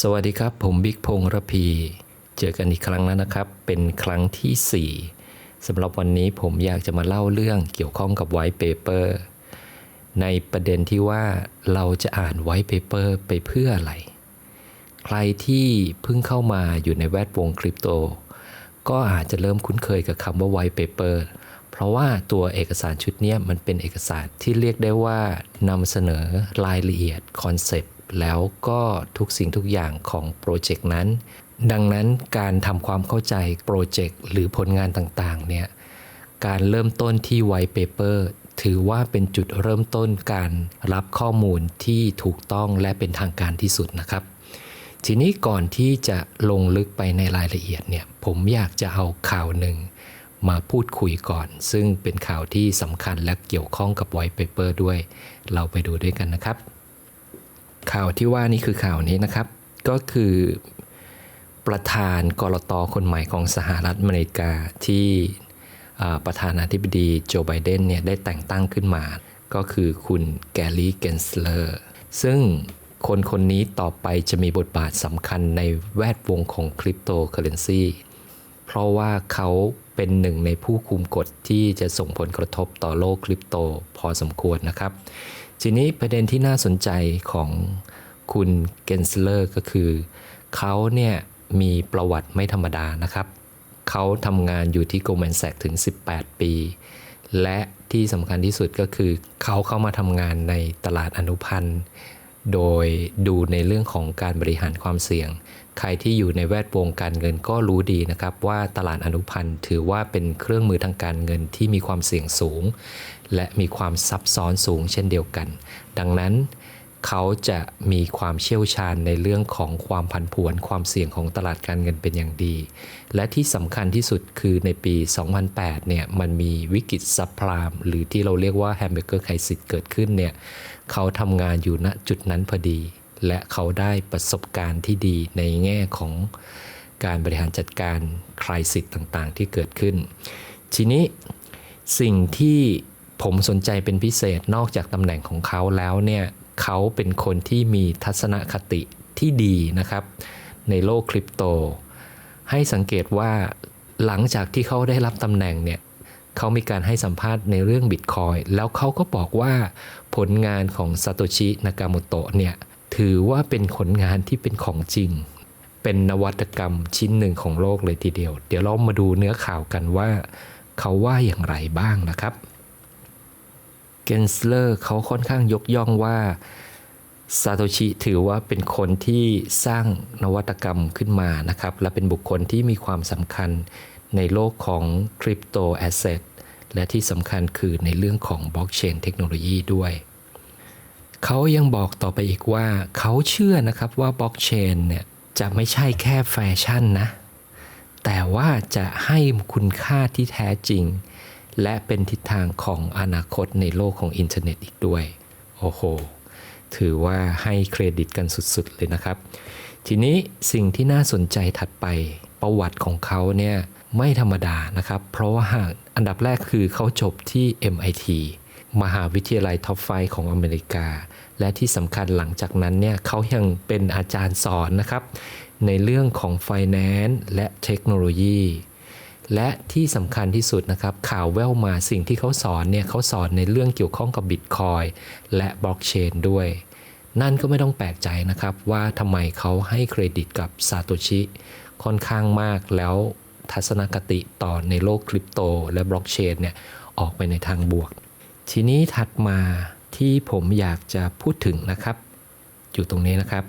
สวัสดีครับ ผมบิ๊กพงษ์ระพี เจอกันอีกครั้งแล้วนะครับ เป็นครั้งทีสี่4สำหรับวันนี้ผมอยากจะมาเล่าเรื่องเกี่ยวข้องกับไวท์เปเปอร์ในประเด็นที่ว่าเราจะอ่านไวท์เปเปอร์ไปเพื่ออะไร ใครที่เพิ่งเข้ามาอยู่ในแวดวงคริปโต ก็อาจจะเริ่มคุ้นเคยกับคำว่า white paper เพราะว่าตัวเอกสารชุดนี้มันเป็นเอกสารที่เรียกได้ว่านำเสนอรายละเอียดคอนเซปต์แล้วก็ทุกสิ่งทุกอย่างของโปรเจกต์นั้น ดังนั้นการทำความเข้าใจโปรเจกต์หรือผลงานต่างๆเนี่ยการเริ่มต้นที่ white paper ถือว่าเป็นจุดเริ่มต้นการรับข้อมูลที่ถูกต้องและเป็นทางการที่สุดนะครับ ทีนี้ก่อนที่จะลงลึกไปในรายละเอียดเนี่ยผมอยากจะเอาข่าวหนึ่ง มาพูดคุยก่อน ซึ่งเป็นข่าวที่สำคัญและเกี่ยวข้องกับ White Paper ด้วย เราไปดูด้วยกันนะครับ ข่าวที่ว่านี่คือข่าวนี้นะครับ ก็คือประธานกรตคนใหม่ของสหรัฐอเมริกาที่ประธานาธิบดีโจไบเดนเนี่ยได้แต่งตั้งขึ้นมา ก็คือคุณแกลลี่เกนสเลอร์ ซึ่งคนคนนี้ต่อไปจะมีบทบาทสำคัญในแวดวงของคริปโตเคอเรนซีเพราะว่าเขา เป็นหนึ่งในผู้คุมกฎที่จะส่งผลกระทบต่อโลกคริปโตพอสมควรนะครับ ทีนี้ประเด็นที่น่าสนใจของคุณเกนสเลอร์ก็คือ เขาเนี่ยมีประวัติไม่ธรรมดานะครับ เขาทำงานอยู่ที่ Goldman Sachs ถึง 18 ปี และที่สำคัญที่สุดก็คือ เขาเข้ามาทำงานในตลาดอนุพันธ์ โดยดูในเรื่องของการบริหารความเสี่ยง ใครที่อยู่ในแวดวงการเงินก็รู้ดีนะครับว่าตลาดอนุพันธ์ถือว่าเป็นเครื่องมือทางการเงินที่มีความเสี่ยงสูง และมีความซับซ้อนสูงเช่นเดียวกัน ดังนั้น เขาจะมีความเชี่ยวชาญในเรื่องของความผันผวนความเสี่ยงของตลาดการเงินเป็นอย่างดี และที่สำคัญที่สุดคือในปี 2008 เนี่ยมันมีวิกฤตซับพลามหรือที่เราเรียกว่าแฮมเบอร์เกอร์ไครซิสเกิดขึ้นเนี่ยเขาทำงานอยู่ณจุดนั้นพอดี และเขาได้ประสบการณ์ที่ดีในแง่ของการบริหารจัดการไคลายสิทธิ์ต่างๆ ที่เกิดขึ้น ทีนี้สิ่งที่ผมสนใจเป็นพิเศษนอกจากตำแหน่งของเขาแล้วเนี่ย เขาเป็นคนที่มีทัศนคติที่ดีนะครับ ในโลกคริปโต ให้สังเกตว่าหลังจากที่เขาได้รับตำแหน่งเนี่ยเขามีการให้สัมภาษณ์ในเรื่องบิตคอยแล้วเขาก็บอกว่าผลงานของซาโตชินากาโมโตะเนี่ยถือว่าเป็นผลงานที่เป็นของจริง เป็นนวัตกรรมชิ้นหนึ่งของโลกเลยทีเดียว เดี๋ยวเรามาดูเนื้อข่าวกันว่า เขาว่าอย่างไรบ้างนะครับ นสเลอร์เขาค่อนข้างยกย่องว่าซาโตชิถือว่าเป็นคนที่สร้างนวัตกรรมขึ้นมานะครับ และเป็นบุคคลที่มีความสำคัญในโลกของคริปโตแอสเซทและที่สำคัญคือในเรื่องของบล็อกเชนเทคโนโลยีด้วย เขายังบอกต่อไปอีกว่า เขาเชื่อนะครับว่าบล็อกเชนเนี่ยจะไม่ใช่แค่แฟชั่นนะ แต่ว่าจะให้คุณค่าที่แท้จริง และเป็นทิศทางของอนาคตในโลกของอินเทอร์เน็ตอีกด้วย โอ้โห ถือว่าให้เครดิตกันสุดๆเลยนะครับ ทีนี้สิ่งที่น่าสนใจถัดไปประวัติของเขาเนี่ยไม่ธรรมดานะครับ เพราะว่าอันดับแรกคือเขาจบที่ MIT มหาวิทยาลัยท็อปไฟของอเมริกา และที่สำคัญหลังจากนั้นเนี่ยเขายังเป็นอาจารย์สอนนะครับ ในเรื่องของ Finance และเทคโนโลยี และที่สำคัญที่สุดนะครับข่าวแววมาสิ่งที่เขาสอนเนี่ยเขาสอนในเรื่องเกี่ยวข้องกับบิตคอยและบล็อกเชนด้วย นั่นก็ไม่ต้องแปลกใจนะครับว่าทำไมเขาให้เครดิตกับซาโตชิค่อนข้างมากแล้วทัศนคติต่อในโลกคริปโตและบล็อกเชนเนี่ยออกไปในทางบวก ทีนี้ถัดมาที่ผมอยากจะพูดถึงนะครับ อยู่ตรงนี้นะครับ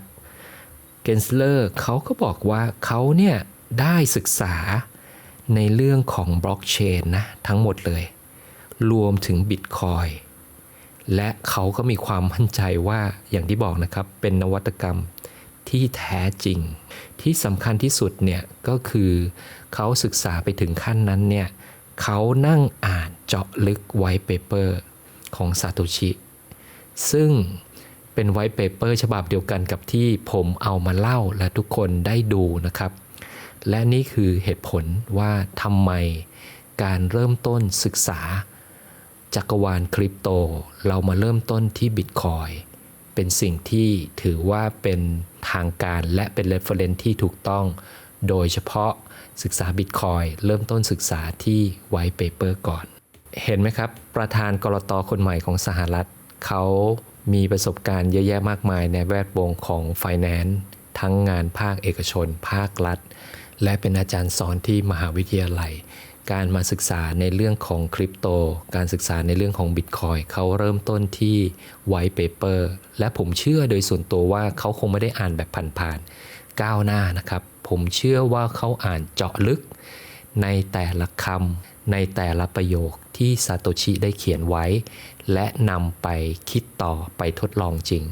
เกนสเลอร์เขาก็บอกว่าเขาเนี่ยได้ศึกษา ในเรื่องของบล็อกเชนนะทั้งหมดเลย รวมถึงบิตคอยและเขาก็มีความมั่นใจว่าอย่างที่บอกนะครับ เป็นนวัตกรรมที่แท้จริง ที่สำคัญที่สุดเนี่ยก็คือเขาศึกษาไปถึงขั้นนั้นเนี่ยเขานั่งอ่านเจาะลึกไวท์เปเปอร์ของซาโตชิ ซึ่งเป็นไวท์เปเปอร์ฉบับเดียวกันกับที่ผมเอามาเล่าและทุกคนได้ดูนะครับ และนี่คือเหตุผลว่าทำไมการเริ่มต้นศึกษา จักรวาลคริปโต เรามาเริ่มต้นที่บิตคอยเป็นสิ่งที่ถือว่าเป็นทางการและเป็น reference ที่ถูกต้อง โดยเฉพาะศึกษา Bitcoin เริ่มต้นศึกษาที่ White Paper ก่อน เห็นไหมครับ ประธานกรตคนใหม่ของสหรัฐ เขามีประสบการณ์เยอะแยะมากมายในแวดวงของ Finance ทั้งงานภาคเอกชน ภาครัฐ และเป็นอาจารย์สอนที่มหาวิทยาลัย การมาศึกษาในเรื่องของคริปโต การศึกษาในเรื่องของบิตคอยเขาเริ่มต้นที่ White Paper และผมเชื่อโดยส่วนตัวว่าเขาคงไม่ได้อ่านแบบผ่านๆก้าวหน้านะครับ ผมเชื่อว่าเขาอ่านเจาะลึก ในแต่ละคำในแต่ละประโยคที่ซาโตชิได้เขียนไว้ และนำไปคิดต่อไปทดลองจริง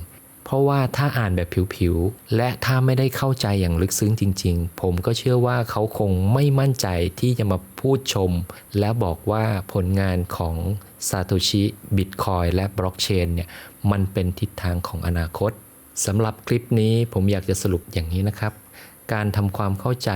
ราะว่าถ้าอ่านแบบผิวๆ และถ้าไม่ได้เข้าใจอย่างลึกซึ้งจริง ๆ ผมก็เชื่อว่าเขาคงไม่มั่นใจที่จะมาพูดชม และบอกว่าผลงานของซาโตชิบิตคอยและบล็อกเชนเนี่ยมันเป็นทิศทางของอนาคตสำหรับคลิปนี้ผมอยากจะสรุปอย่างนี้นะครับ การทำความเข้าใจ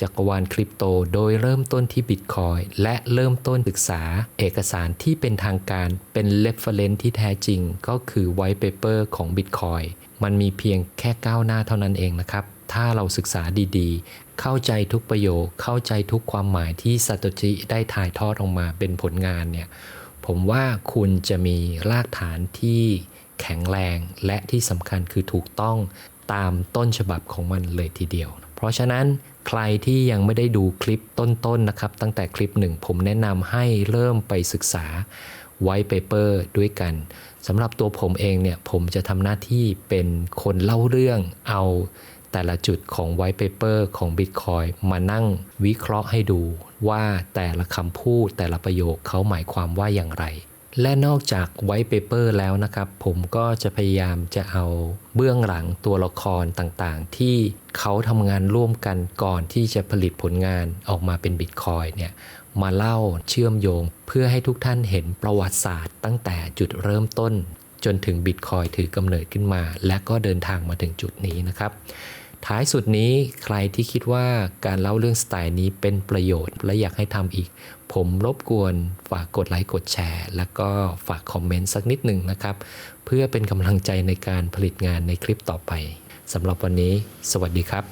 จักรวาลคริปโตโดยเริ่มต้นที่บิตคอยและเริ่มต้นศึกษาเอกสารที่เป็นทางการเป็น reference ที่แท้จริง ก็คือ white paper ของ Bitcoin มันมีเพียงแค่ก้าวหน้าเท่านั้นเองนะครับ ถ้าเราศึกษาดีๆ เข้าใจทุกประโยค เข้าใจทุกความหมายที่ซาโตชิได้ถ่ายทอดออกมาเป็นผลงานเนี่ยผมว่าคุณจะมีรากฐานที่แข็งแรงและที่สำคัญคือถูกต้องตามต้นฉบับของมันเลยทีเดียว ราะฉะนั้นใครที่ยังไม่ได้ดูคลิปต้นๆนนะครับ ตั้งแต่คลิปหนึ่งผมแนะนำให้เริ่มไปศึกษา White Paper ด้วยกันสำหรับตัวผมเองเนี่ยผมจะทำหน้าที่เป็นคนเล่าเรื่องเอาแต่ละจุดของ White Paper ของ Bitcoin มานั่งวิเคราะห์ให้ดูว่าแต่ละคำพูดแต่ละประโยคเขาหมายความว่าอย่างไร และนอกจาก White Paper แล้วนะครับ ผมก็จะพยายามจะเอาเบื้องหลังตัวละครต่างๆ ที่เขาทำงานร่วมกันก่อนที่จะผลิตผลงานออกมาเป็น Bitcoin เนี่ยมาเล่าเชื่อมโยง เพื่อให้ทุกท่านเห็นประวัติศาสตร์ ตั้งแต่จุดเริ่มต้น จนถึง Bitcoin ถือกำเนิดขึ้นมา และก็เดินทางมาถึงจุดนี้นะครับ ท้ายสุดนี้ใครที่คิดว่าการเล่าเรื่องสไตล์นี้เป็นประโยชน์และอยากให้ทำอีก ผมรบกวนฝากกดไลค์กดแชร์ แล้วก็ฝากคอมเมนต์สักนิดหนึ่งนะครับ เพื่อเป็นกำลังใจในการผลิตงานในคลิปต่อไปสำหรับวันนี้ สวัสดีครับ